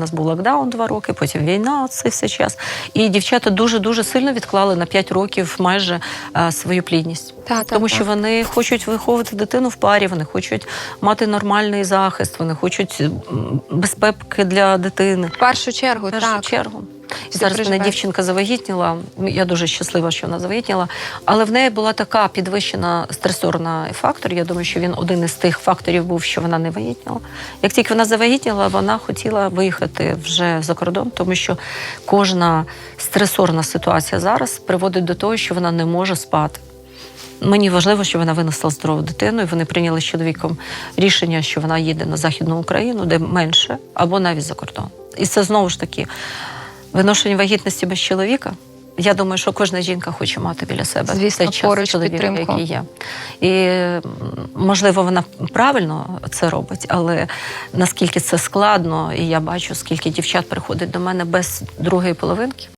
в нас був локдаун два роки, потім війна цей все час. І дівчата дуже дуже сильно відклали на 5 років майже е, свою плідність. Та, та, Тому та. що вони хочуть виховувати дитину в парі, вони хочуть мати нормальний захист, вони хочуть безпеки для дитини. В першу чергу, В першу так. чергу. І зараз мене дівчинка завагітніла. Я дуже щаслива, що вона завагітніла. Але в неї була така підвищена стресорна фактор. Я думаю, що він один із тих факторів був, що вона не вагітніла. Як тільки вона завагітніла, вона хотіла виїхати вже за кордон, тому що кожна стресорна ситуація зараз приводить до того, що вона не може спати. Мені важливо, що вона винесла здорову дитину, і вони прийняли з чоловіком рішення, що вона їде на Західну Україну, де менше, або навіть за кордон. І це знову ж таки виношення вагітності без чоловіка. Я думаю, що кожна жінка хоче мати біля себе Звісно, цей час поруч чоловіка, підтримку. який є. І можливо, вона правильно це робить, але наскільки це складно, і я бачу, скільки дівчат приходить до мене без другої половинки.